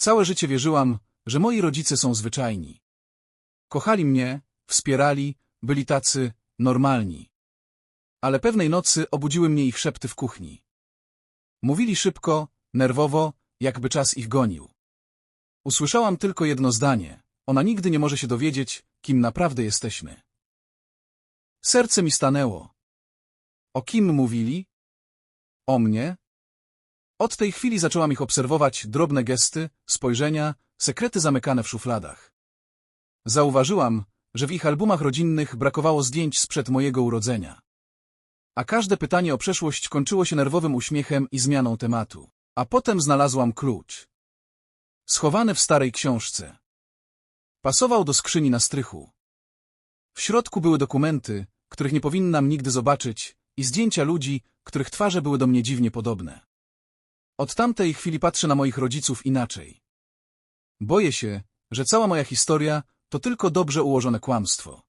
Całe życie wierzyłam, że moi rodzice są zwyczajni. Kochali mnie, wspierali, byli tacy normalni. Ale pewnej nocy obudziły mnie ich szepty w kuchni. Mówili szybko, nerwowo, jakby czas ich gonił. Usłyszałam tylko jedno zdanie. Ona nigdy nie może się dowiedzieć, kim naprawdę jesteśmy. Serce mi stanęło. O kim mówili? O mnie? Od tej chwili zaczęłam ich obserwować drobne gesty, spojrzenia, sekrety zamykane w szufladach. Zauważyłam, że w ich albumach rodzinnych brakowało zdjęć sprzed mojego urodzenia. A każde pytanie o przeszłość kończyło się nerwowym uśmiechem i zmianą tematu. A potem znalazłam klucz. Schowany w starej książce. Pasował do skrzyni na strychu. W środku były dokumenty, których nie powinnam nigdy zobaczyć, i zdjęcia ludzi, których twarze były do mnie dziwnie podobne. Od tamtej chwili patrzę na moich rodziców inaczej. Boję się, że cała moja historia to tylko dobrze ułożone kłamstwo.